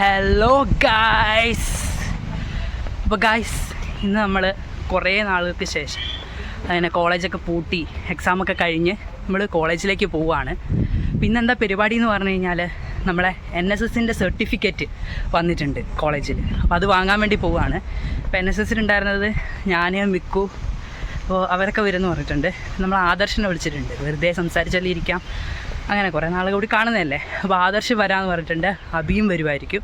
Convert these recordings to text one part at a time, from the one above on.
Hello guys അപ്പോൾ guys ഇന്ന് നമ്മൾ കുറേ നാളുകൾക്ക് ശേഷം അങ്ങനെ കോളേജൊക്കെ പൂട്ടി എക്സാമൊക്കെ കഴിഞ്ഞ് നമ്മൾ കോളേജിലേക്ക് പോവുകയാണ്. പിന്നെ എന്താ പരിപാടി എന്ന് പറഞ്ഞു കഴിഞ്ഞാൽ നമ്മളെ എൻ എസ് എസിന്റെ സർട്ടിഫിക്കറ്റ് വന്നിട്ടുണ്ട് കോളേജിൽ അപ്പോൾ അത് വാങ്ങാൻ വേണ്ടി പോവുകയാണ്. അപ്പോൾ എൻ എസ് എസിലുണ്ടായിരുന്നത് ഞാൻ മിക്കു അപ്പോൾ അവരൊക്കെ വരുമെന്ന് പറഞ്ഞിട്ടുണ്ട്. നമ്മൾ ആദർശനെ വിളിച്ചിട്ടുണ്ട്. വെറുതെ സംസാരിച്ചാലേ ഇരിക്കാം. അങ്ങനെ കുറേ നാളെ കൂടി കാണുന്നതല്ലേ? അപ്പോൾ ആദർശ് വരാമെന്ന് പറഞ്ഞിട്ടുണ്ട്. അബിയും വരുമായിരിക്കും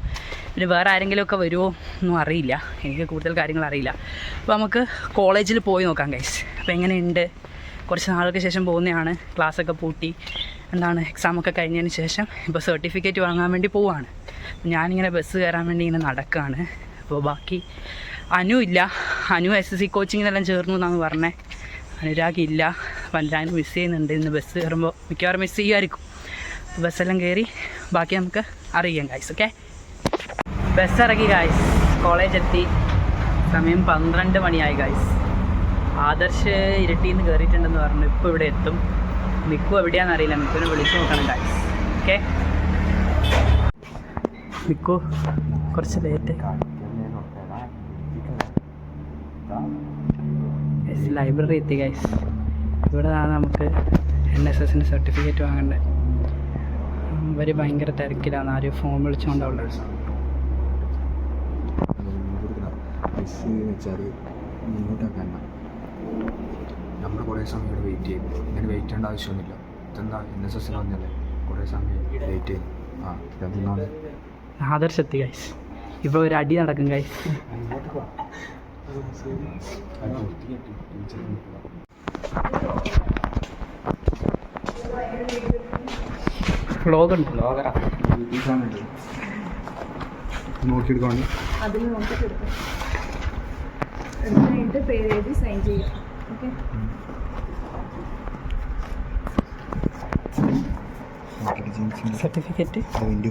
പിന്നെ വേറെ ആരെങ്കിലുമൊക്കെ വരുമോ ഒന്നും അറിയില്ല. എനിക്ക് കൂടുതൽ കാര്യങ്ങൾ അറിയില്ല. അപ്പോൾ നമുക്ക് കോളേജിൽ പോയി നോക്കാം ഗൈസ് അപ്പോൾ എങ്ങനെയുണ്ട്? കുറച്ച് നാളുകൾക്ക് ശേഷം പോകുന്നതാണ്. ക്ലാസ്സൊക്കെ പൂട്ടി. എന്താണ്? എക്സാമൊക്കെ കഴിഞ്ഞതിന് ശേഷം ഇപ്പോൾ സർട്ടിഫിക്കറ്റ് വാങ്ങാൻ വേണ്ടി പോവുകയാണ്. ഞാനിങ്ങനെ ബസ് കയറാൻ വേണ്ടി ഇങ്ങനെ നടക്കുകയാണ്. അപ്പോൾ ബാക്കി അനു ഇല്ല. അനു എസ് എസ് സി കോച്ചിങ്ങിനെല്ലാം ചേർന്നു എന്നാണ് പറഞ്ഞത്. അനുരാഗ് ഇല്ല. എല്ലാവരും മിസ് ചെയ്യുന്നുണ്ട്. ഇന്ന് ബസ് കയറുമ്പോൾ മിക്കവാറും മിസ് ചെയ്യുമായിരിക്കും. ബസ്സെല്ലാം കയറി ബാക്കി നമുക്ക് അറിയാം ഗായ്സ് ഓക്കെ ബസ് ഇറങ്ങി ഗായ്സ് കോളേജ് എത്തി. സമയം പന്ത്രണ്ട് മണിയായി ഗായ്സ് ആദർശ് ഇരട്ടിയിൽ നിന്ന് കയറിയിട്ടുണ്ടെന്ന് പറഞ്ഞു. ഇപ്പോൾ ഇവിടെ എത്തും. മിക്കു എവിടെയാണെന്ന് അറിയില്ല. മിക്കുവിനെ വിളിച്ചു നോക്കണം ഗായ്സ് ഓക്കെ മിക്കു കുറച്ച് ലേറ്റ് ലൈബ്രറി എത്തി ഗൈസ് ഇവിടെ നിന്നാണ് നമുക്ക് എൻ എസ് എസിന്റെ സർട്ടിഫിക്കറ്റ് വാങ്ങേണ്ടത്. ഇവർ ഭയങ്കര തിരക്കിലാണ്. ആരും ഫോൺ വിളിച്ചുകൊണ്ടുള്ളത് നമ്മൾ കുറേ സമയം ഇവിടെ വെയിറ്റ് ചെയ്യും ഇങ്ങനെ വെയിറ്റ് ചെയ്യേണ്ട ആവശ്യമൊന്നുമില്ല. ഇതെന്താ? എൻ എസ് എസിന് വന്നല്ലേ കുറേ സമയം വെയിറ്റ് ചെയ്യും ആ ഇതെന്താണ് ആദർശത്തി ഗൈസ് ഇപ്പോൾ ഒരു അടി നടക്കും ഗൈസ് വ്ളോഗ് ഉണ്ട്? നോക്കിയെടുക്കാണ് അതിൽ നോക്കിയിട്ട് എടുക്കാം എന്നിട്ട് പേര് എഴുതി സൈൻ ചെയ്യാം. ഓക്കെ? സർട്ടിഫിക്കറ്റ് വിൻഡു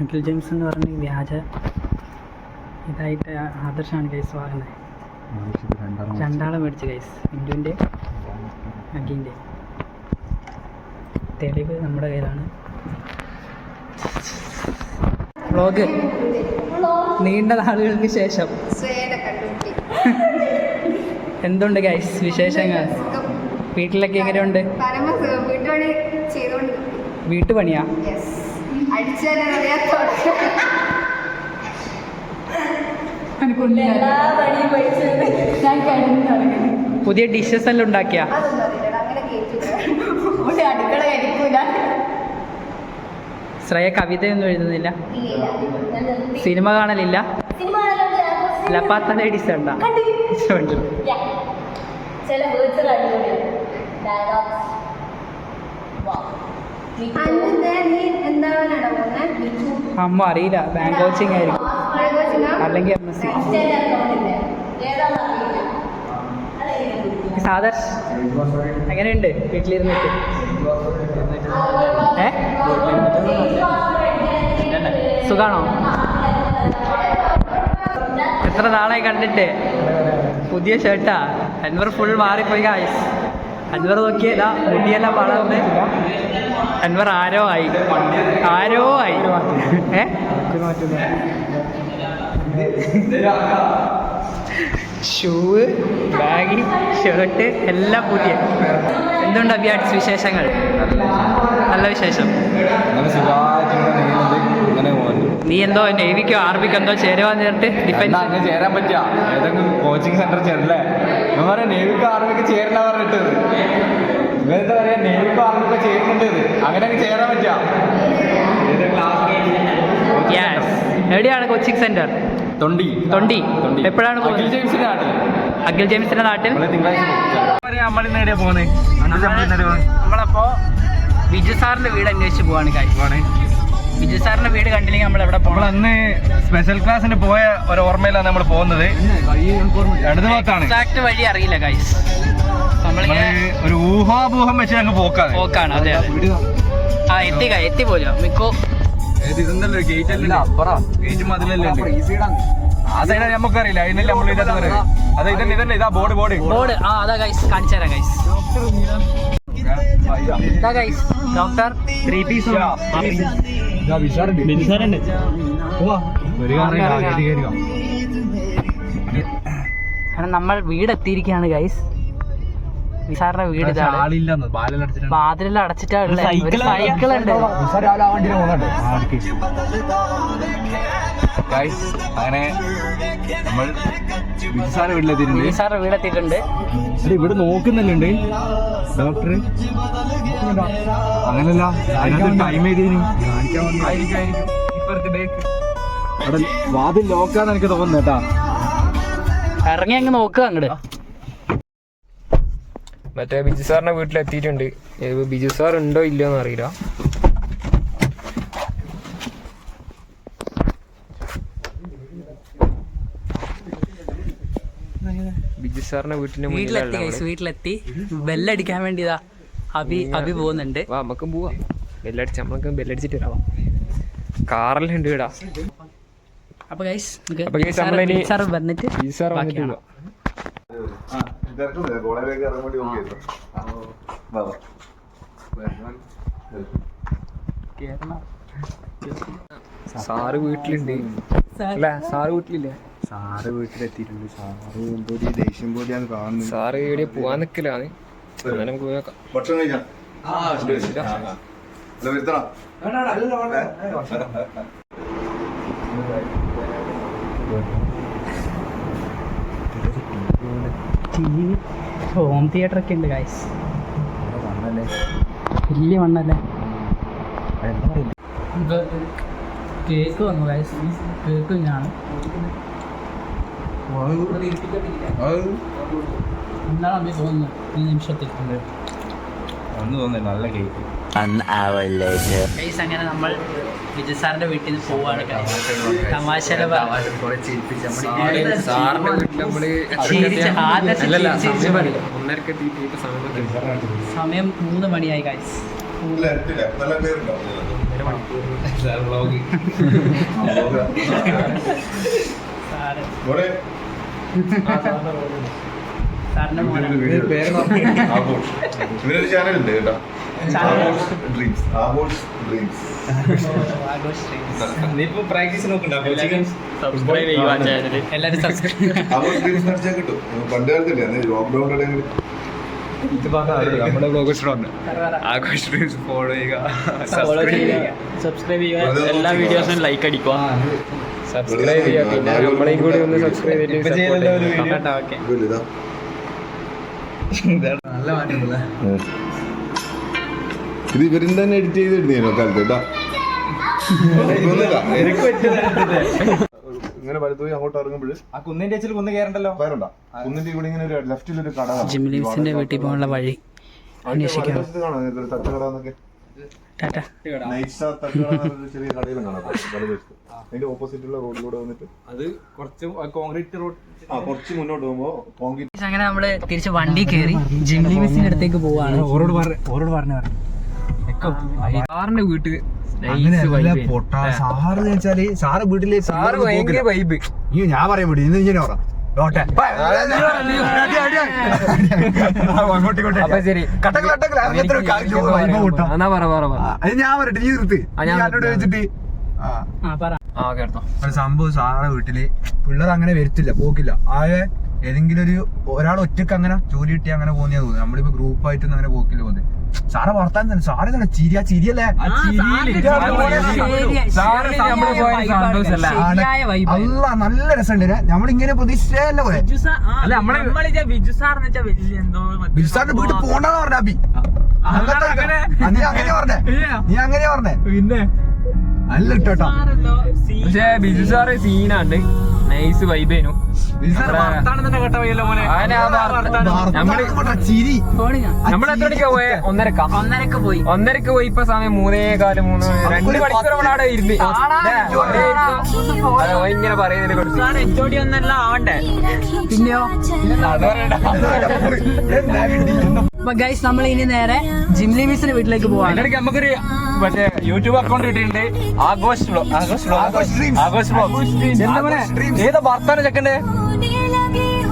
അഖിൽ ജെയിംസ് എന്ന് പറഞ്ഞ വ്യാജ ഇതായിട്ട് ആദർശാണ് കേസ് വാങ്ങുന്നത്. രണ്ടാളെ മേടിച്ച്. ഗൈസ് ഇന്ദുവിന്റെ അഖിന്റെ തെളിവ് നമ്മുടെ കയ്യിലാണ്. വ്ളോഗ് നീണ്ട നാളുകൾക്ക് ശേഷം. എന്തുണ്ട് ഗൈസ് വിശേഷങ്ങൾ? വീട്ടിലൊക്കെ എങ്ങനെയുണ്ട്? വീട്ടുപണിയാ? പുതിയ ഡിഷസ് എല്ലാം ഉണ്ടാക്കിയ? ശ്രേയ കവിതയൊന്നും എഴുതുന്നില്ല. സിനിമ കാണലില്ല? ലപ്പാത്ത ലേഡീസ് ഉണ്ടാ. ഇഷ്ടമുണ്ട്. ചില വേർഡ്സ് അമ്മ അറിയില്ല. ബാങ്ക് കോച്ചിങ് ആയിരിക്കും. അല്ലെങ്കിൽ എം എസ് സി സാദർശ് എങ്ങനെയുണ്ട് വീട്ടിലിരുന്നിട്ട്? ഏ? സുഖാണോ? എത്ര നാളായി കണ്ടിട്ട്? പുതിയ ഷർട്ടാ അൻവർ ഫുൾ മാറിപ്പോയി കായ്സ് അൻവർ നോക്കിയല്ല മുടിയെല്ലാം വളർന്ന്. അൻവർ ആരോ ആയി. ആരോ ആയി. ഏ? ഷൂവ് ബാഗ് ഷർട്ട് എല്ലാം പുതിയ. എന്തുണ്ട് അഭിയാട്സ് വിശേഷങ്ങൾ? നല്ല വിശേഷം. നീ എന്തോ നേവിക്കോ ആർമിക്കോ എന്തോ ചേരുവാ നേരിട്ട്? എന്താ ഡിഫൻസ് അങ്ങനെ ചേരാൻ പറ്റിയ? ഏതെങ്കിലും കോച്ചിങ് സെന്റർ ചേരല്ലേ? ഞാൻ പറയാം നേവിക്കോ ആർമിക്ക് ചേരണ്ട പറഞ്ഞിട്ട് ഇവരെന്താ പറയാ നേവിക്കോ ആർമിക്കോ ചേരുന്നുണ്ട്. അങ്ങനെ അങ്ങ് ചേരാൻ പറ്റിയ? യെസ് എവിടെയാണ് കോച്ചിങ് സെന്റർ തൊണ്ടി. തൊണ്ടി. എപ്പോഴാണ് അഖിൽ ജെയിംസിന്റെ നാട്ടിൽ. അഖിൽ ജെയിംസിന്റെ നാട്ടിൽ? നമ്മൾ തിങ്കളാഴ്ച നമ്മൾ ഇന്നേടെ പോകുന്നത് നമ്മളപ്പോ ബിജു സാറിന്റെ വീട് അന്വേഷിച്ച് പോവാണ് കാര്യമാണ് ബിജു സാറിന്റെ വീട് കണ്ടില്ലെങ്കിൽ നമ്മൾ എവിടെ നമ്മൾ പോകണം അന്ന് സ്പെഷ്യൽ ക്ലാസ്സിന് പോയ ഒരു ഓർമ്മയിലാണ് നമ്മൾ പോകുന്നത്. എക്സാക്ട് വഴി അറിയില്ല ഗൈസ് ഒരു ഊഹാപോഹം വെച്ച് ഞങ്ങൾ പോക്കാണ്. പോക്കാണ് അതെ അതെ. ആ എത്തി എത്തി പോലും മിക്കോ ഗേറ്റ് അല്ല? ഗേറ്റ് മതിലല്ലേ? ആ സൈഡ് നമുക്കറിയില്ല. അതിനല്ലേ നമ്മൾ അതെ ഇതന്നെ ഇതന്നെ ഇതാ ബോർഡ് ബോർഡ് ബോർഡ് ആ അതാ ഗൈസ് കാണിച്ചു തരാം ഗൈസ് ഇതാ ഗൈസ് ഡോക്ടർ ത്രീ പീസ് കാരണം നമ്മൾ വീട് എത്തിയിരിക്കുകയാണ് ഗൈസ് നിസാറിന്റെ വീട് ഇതാണ് വാതിലെല്ലാം അടച്ചിട്ടാണ്. ഉള്ളത്. ഒരു സൈക്കിൾ ഉണ്ട്. അങ്ങനെ നമ്മൾ സാറ് വീട്ടിലെത്തിയിട്ടുണ്ട്. നിസാറിന്റെ വീട് എത്തിയിട്ടുണ്ട് എടി, ഇവിടെ നോക്കുന്നുണ്ട്. ഡോക്ടർ അങ്ങനല്ല അതിനകത്ത് ടൈം എഴുതിന് അവിടെ വാതിൽ ലോക്കാന്ന് എനിക്ക് തോന്നുന്നു കേട്ടാ. ഇറങ്ങി അങ്ങ് നോക്കുക അങ്ങോട്ട് മറ്റേ ബിജു സാറിന്റെ വീട്ടിൽ എത്തിയിട്ടുണ്ട് ബിജു സാർ ഉണ്ടോ ഇല്ലയോ എന്ന് അറിയില്ല. ബിജു സാറിന്റെ വീട്ടിന്റെ വീട്ടിലെത്തി വീട്ടിലെത്തി. ബെല്ലടിക്കാൻ വേണ്ടിതാ അഭി അഭി പോകുന്നുണ്ട്. വാ നമുക്കും പോവാ. ബെല്ലടിച്ച് നമ്മൾക്ക് ബെല്ലടിച്ചിട്ട് വരാം. കാറെല്ലാം ഉണ്ട് ഇടാ അപ്പൊ ഗൈസ് അപ്പൊ ഗൈസ് നമ്മളിനി- സാർ വന്നിട്ട് ബിജു സാർ വന്നിട്ട്. പോവാ. സാറ് വീട്ടിലുണ്ട്. അല്ല സാറ് വീട്ടിലില്ലേ? സാറ് വീട്ടിലെത്തിയിട്ടുണ്ട്. സാറ് എന്തോ ഒരു ദേഷ്യം പോലെയാണ് കാണുന്നത്. സാറ് എവിടെ പോവാൻ നിക്കലാണ്. അങ്ങനെ നമുക്ക് പോയേക്കാം ഭക്ഷണം കഴിക്കാം. ഹോം തിയേറ്റർ ഒക്കെ ഉണ്ട് ഗായ്സ് വലിയ മണ്ണല്ലേ? കേക്ക് വന്നു ഗൈസ് കേക്ക് ഞാൻ എന്താണ് അമ്മ തോന്നുന്നത് ഈ നിമിഷത്തിൽ. തോന്നുന്നു നല്ല കേക്ക്. അങ്ങനെ നമ്മൾ വിജയ് സാറിന്റെ വീട്ടിൽ നിന്ന് പോവാണ് തമാശയുടെ സമയം മൂന്ന് മണിയായി പേരുണ്ടോ സാറ്. ഇവരൊരു ചാനൽ. ഉണ്ട് കേട്ടോ ഡ്രീംസ്. ഡ്രീംസ്. നീ ഇപ്പൊ പ്രാക്ടീസ് നോക്കണ്ട. ഡ്രീംസ് അടിച്ചാൽ കിട്ടും. പണ്ട് കാലത്തില്ലേ അന്ന് ലോക്ക്ഡൌൺ ടൈമിൽ ഇത് പറഞ്ഞ നമ്മുടെ ബ്ലോഗേഴ്സ് പറഞ്ഞു ആഘോഷ് ഡ്രീംസ് ഫോളോ ചെയ്യുക. സബ്സ്ക്രൈബ് ചെയ്യുക. എല്ലാ വീഡിയോസും ലൈക്ക് അടിക്കുക. സബ്സ്ക്രൈബ് ചെയ്യാം പിന്നെ നമ്മളെയും കൂടി ഒന്ന് സബ്സ്ക്രൈബ് ചെയ്തിട്ട്. ഓക്കെ. ഇതാ ഇവരും തന്നെ എഡിറ്റ് ചെയ്ത് ചെയ്തിരുന്നോ കാലത്ത് കേട്ടാ? ഇങ്ങനെ വലുതുപോയി അങ്ങോട്ട് ഇറങ്ങുമ്പോൾ ആ കുന്നിന്റെ അച്ചിൽ കുന്ന് കയറണ്ടല്ലോ? വേറണ്ട കുന്നിന്റെ ഇവിടെ ഇങ്ങനെ ഒരു ലെഫ്റ്റിൽ ഒരു കട കാണാം. ജിംലിൻസിന്റെ വീട്ടിൽ പോകാനുള്ള വഴി അന്വേഷിക്കാം തട്ടുകട എന്നൊക്കെ. ടാറ്റ. അതിന്റെ ഓപ്പോസിറ്റുള്ള റോഡിലൂടെ വന്നിട്ട്. അത് കുറച്ച് കോൺക്രീറ്റ് റോഡ് ആ കുറച്ച് മുന്നോട്ട് പോകുമ്പോ കോൺക്രീറ്റ് അങ്ങനെ നമ്മൾ തിരിച്ച് വണ്ടി കയറി ജിംലിമിസിന്റെ അടുത്തേക്ക് പോവാണ്. ഓരോട് പറഞ്ഞ ഓരോട് പറഞ്ഞു സാറിന്റെ പൊട്ടാ. സാറ് എന്ന് വെച്ചാൽ സാറ് വീട്ടിൽ സാറ് ഭയങ്കര വൈബ് ഞാൻ പറയാൻ വേണ്ടി ഇന്ന് ഇങ്ങനെ പറ. ഞാൻ വരട്ടെ. നീ നിർത്ത്. ആ, നീ ഞാൻ എന്നോട് വെച്ചിട്ട് ആ. ആ പറ. ആ കേട്ടോ ഒരു സംഭവം സാറെ വീട്ടിൽ. പിള്ളേർ അങ്ങനെ വരുത്തില്ല പോക്കില്ല. ആകെ ഏതെങ്കിലും ഒരു ഒരാൾ ഒറ്റയ്ക്ക് അങ്ങനെ ജോലി കിട്ടി അങ്ങനെ പോകുന്നതാ തോന്നുന്നു. നമ്മളിപ്പോ ഗ്രൂപ്പായിട്ടൊന്നും അങ്ങനെ പോക്കില്ല പോകുന്നത് സാറെ വർത്താൻ തന്നെ. സാറ് തന്നെ ചിരിയ ചിരിയല്ലേ? അല്ല നല്ല രസമുണ്ട്. നമ്മളിങ്ങനെ പ്രതീക്ഷിച്ചല്ലേ പോയെ ബിജു സാറിന്റെ വീട്ടിൽ പോണ്ടെന്ന് പറഞ്ഞ അബി നീ അങ്ങനെ പറഞ്ഞേ? നീ അങ്ങനെ പറഞ്ഞേ? പിന്നെ നല്ല ഇട്ടോ പക്ഷേ ബിജു സാറ് സീനാണ്ട് നൈസ് വൈബേനു നമ്മൾ ചിരി. ഫോണ് ഞാൻ. നമ്മൾ എത്ര മണിക്കാ പോയെ? ഒന്നരക്ക. ഒന്നരക്ക് പോയി. ഒന്നരക്ക് പോയി ഇപ്പൊ സമയം മൂന്നേ കാൽ മൂന്ന്. രണ്ട് മണിക്കൂർ അവിടെ ഇരുന്ന്. ഇങ്ങനെ പറയുന്നതിനെ കുറിച്ച്. പിന്നെയോ? അത് പറയണ്ട. അപ്പൊ ഗൈസ് നമ്മൾ ഇനി നേരെ ജിംലി മിസിന്റെ വീട്ടിലേക്ക് പോവാണ്. അതിനിടയ്ക്ക് നമുക്കൊരു മറ്റേ യൂട്യൂബ് അക്കൗണ്ട് കിട്ടിയിട്ടുണ്ട്. ആഘോഷ്? ഏതാ ഭർത്താനം ചെക്കണ്ടേ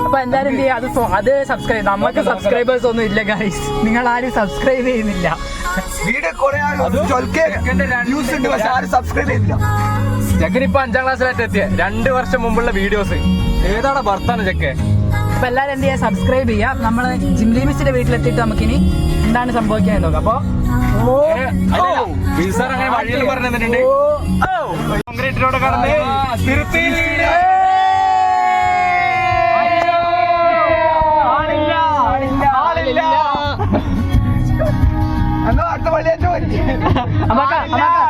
അപ്പൊ എന്തായാലും എന്ത് ചെയ്യാം? അത് അത് സബ്സ്ക്രൈബ് നമുക്ക് സബ്സ്ക്രൈബേഴ്സ് ഒന്നും ഇല്ല ഗൈസ് നിങ്ങൾ ആരും സബ്സ്ക്രൈബ് ചെയ്യുന്നില്ല. വീഡിയോ കുറെ ന്യൂസ് ഉണ്ട് പക്ഷെ ആരും സബ്സ്ക്രൈബ് ചെയ്തില്ല ചെക്കൻ ഇപ്പൊ അഞ്ചാം ക്ലാസ്സിലായിട്ട് എത്തിയ രണ്ട് വർഷം മുമ്പുള്ള വീഡിയോസ് ഏതാണ് ഭർത്താണ് ചെക്കെ അപ്പൊ എല്ലാവരും എന്ത് ചെയ്യാ? സബ്സ്ക്രൈബ് ചെയ്യാം. നമ്മൾ ജിംലി മിസ്സിന്റെ വീട്ടിലെത്തിയിട്ട് നമുക്കിനി എന്താണ് സംഭവിക്കാൻ നോക്കാം. അപ്പൊ അങ്ങനെ വഴിയിൽ പറഞ്ഞു തന്നിട്ടുണ്ട്.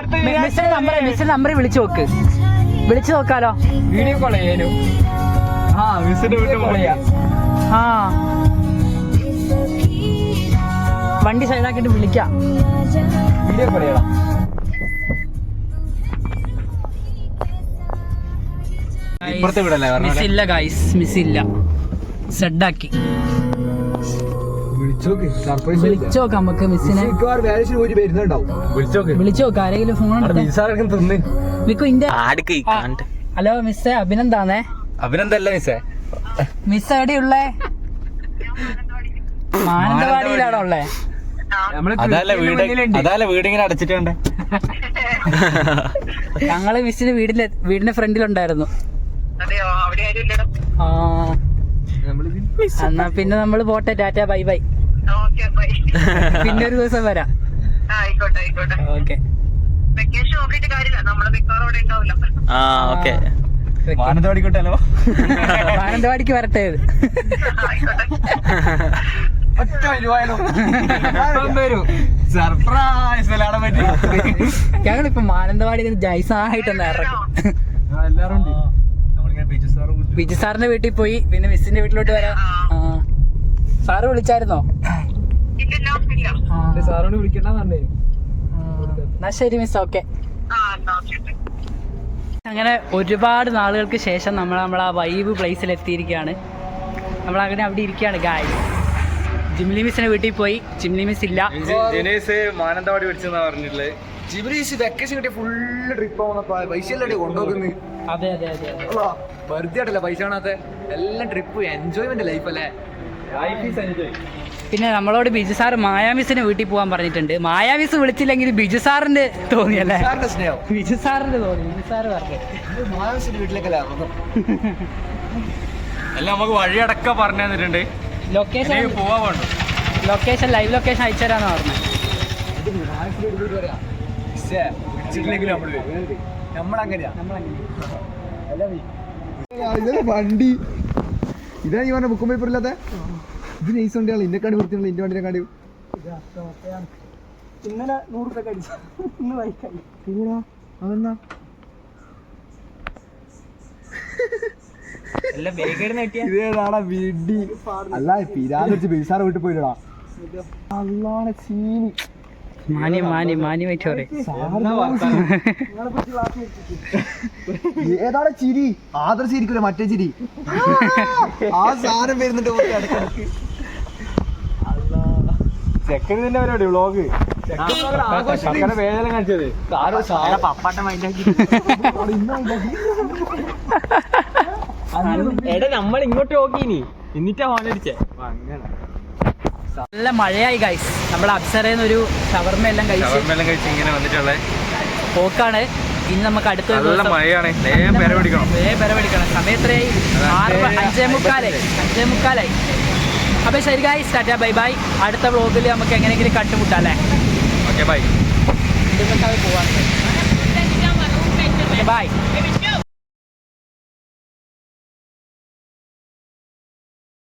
കടന്ന് മിസ്സിന്റെ നമ്പർ വിളിച്ചു നോക്ക്. വിളിച്ചു നോക്കാലോ. വീഡിയോ കോൾ ചെയ്യാനു? ആ മിസ്സിന്റെ വീട്ടിൽ പോയാ. ആ. വണ്ടി സൈഡാക്കിട്ട് വിളിക്കാം. വീഡിയോ ഗൈസ് സെഡാക്കി വിളിച്ചോക്ക്. സർപ്രൈസ് വിളിച്ചു നമുക്ക് മിസ്സിനെ വിളിച്ചോക്ക്. ആരെങ്കിലും ഫോൺ ഹലോ മിസ്സേ അഭിനന്ദാന്നേ. അഭിനന്ദല്ല മിസ്സേ. മിസ് എവിടെയുള്ളേ? മാനന്തവാടിയിലാണോ ഉള്ളേ? അതല്ല വീട് അതല്ല വീട് ഇങ്ങനെ അടച്ചിട്ടുണ്ട് ഞങ്ങൾ മിസ്സിന് വീടിന്റെ വീടിന്റെ ഫ്രണ്ടിലുണ്ടായിരുന്നു. ആ. എന്നാ പിന്നെ നമ്മൾ പോട്ടെ ടാറ്റ ബൈ ബൈ. പിന്നെ ഒരു ദിവസം വരാം. ആയിക്കോട്ടെ ആയിക്കോട്ടെ. ഓക്കെ. മാനന്തവാടിക്കോട്ടല്ലോ മാനന്തവാടിക്ക് വരട്ടെ. സർപ്രൈസ് പറ്റി? ഞങ്ങളിപ്പോ മാനന്തവാടി ജൈസായിട്ടൊന്ന് ഇറക്കും എല്ലാരും ബിജു സാറും സാറിന്റെ വീട്ടിൽ പോയി പിന്നെ മിസ്സിന്റെ വീട്ടിലോട്ട് വരാം. ആ. സാറ് വിളിച്ചായിരുന്നോ? ഇല്ലില്ല ഇല്ല ആ. സാറോട് വിളിക്കണ്ടെന്ന് എന്നാ ശരി മിസ് ഓക്കെ. ആ എന്നാ ഓക്കെ. അങ്ങനെ ഒരുപാട് നാളുകൾക്ക് ശേഷം നമ്മൾ നമ്മൾ ആ വൈബ് പ്ലേസിൽ എത്തിയിരിക്കുകയാണ്. നമ്മൾ അങ്ങനെ അവിടെ ഇരിക്കുകയാണ് ഗായ് ജിംലി മിസ്സിന്റെ വീട്ടിൽ പോയി. ജിംലി മിസ് ഇല്ല. മാനന്തവാടി പഠിച്ചെന്നാ പറഞ്ഞിട്ടുള്ളത് ജിബ്രീസ് വെക്കേഷൻ കിട്ടിയ ഫുള്ള് ട്രിപ്പ് ആവുന്ന കൊണ്ടുപോകുന്നത് അതെ അതെ അതെ അതെ. വെറുതെ ആയിട്ടല്ല പൈസ കാണാത്ത? എല്ലാം ട്രിപ്പ് എൻജോയ്മെന്റ് ലൈഫ് അല്ലേ? ലൈഫ് ഈസ് എൻജോയ് പിന്നെ നമ്മളോട് ബിജു സാർ മായാമിസിന്റെ വീട്ടിൽ പോകാൻ പറഞ്ഞിട്ടുണ്ട്. മായാമിസ് വിളിച്ചില്ലെങ്കിൽ ബിജു സാറിന്റെ തോന്നിയല്ലേ അല്ലേ? ബിജു സാറിന്റെ തോന്നി ബിജു സാർ പറഞ്ഞു. മായാമിസിന്റെ വീട്ടിലേക്കല്ലേ എല്ലാം നമുക്ക് വഴിയടക്കം പറഞ്ഞു തന്നിട്ടുണ്ട്. ലൊക്കേഷൻ ഇനി പോവാൻ വേണ്ട. ലൊക്കേഷൻ ലൈവ് ലൊക്കേഷൻ അയച്ചു തരാന്ന് പറഞ്ഞത് വിളിച്ചിട്ടില്ലെങ്കിലും നമ്മൾ വരും. നമ്മളങ്ങനെയാ. ഇതല്ലേ വണ്ടി? ഇതാ നീ പറഞ്ഞ ബുക്കും പേപ്പർ ഇല്ലാത്ത? ഇത് നൈസ് വണ്ടിയാണ് ഇന്നെ കാടി വൃത്തിയുള്ള ഇന്റെ വണ്ടിനെ കാടി ഇന്നലെ നൂറ് രൂപ ഇന്ന് കൂടാ അതെന്നാ അല്ല വീട്ടിൽ പോയിട്ടാ അല്ലാടെ സീനി ഏതാണ് ചിരി? ആദർശ് ഇരിക്കൂല മറ്റേ ചിരി? ആ സാധനം വരുന്നുണ്ട്. ചെക്കന് തന്നെ പരിപാടി വ്ളോഗ് ചെക്കനെ വേദന കാണിച്ചത്. എടാ നമ്മൾ ഇങ്ങോട്ട് നോക്കിനി എന്നിട്ടാ ഹോണടിച്ചേ അങ്ങനെ. നല്ല മഴയായി ഗൈസ് നമ്മുടെ അപ്സരന്നൊരു ഷവർമ എല്ലാം കഴിച്ച് ഇങ്ങനെ വന്നിട്ടുള്ള. പോക്കാണ്. ഇനി നമുക്ക് അടുത്ത നല്ല മഴയാണ്. വേഗം പെരപിടിക്കണം സമയത്രയായി സമയം എത്രയായി ആറ് മ- അഞ്ചേ മുക്കാലായി. അഞ്ചേ മുക്കാലായി. അപ്പോൾ ശരി ഗായ് ടാറ്റ ബൈ ബൈ അടുത്ത വ്ളോഗിൽ നമുക്ക് എങ്ങനെയെങ്കിലും കണ്ടുമുട്ടാം അല്ലേ? ഓക്കെ ബൈ പോവാണ്. ബൈ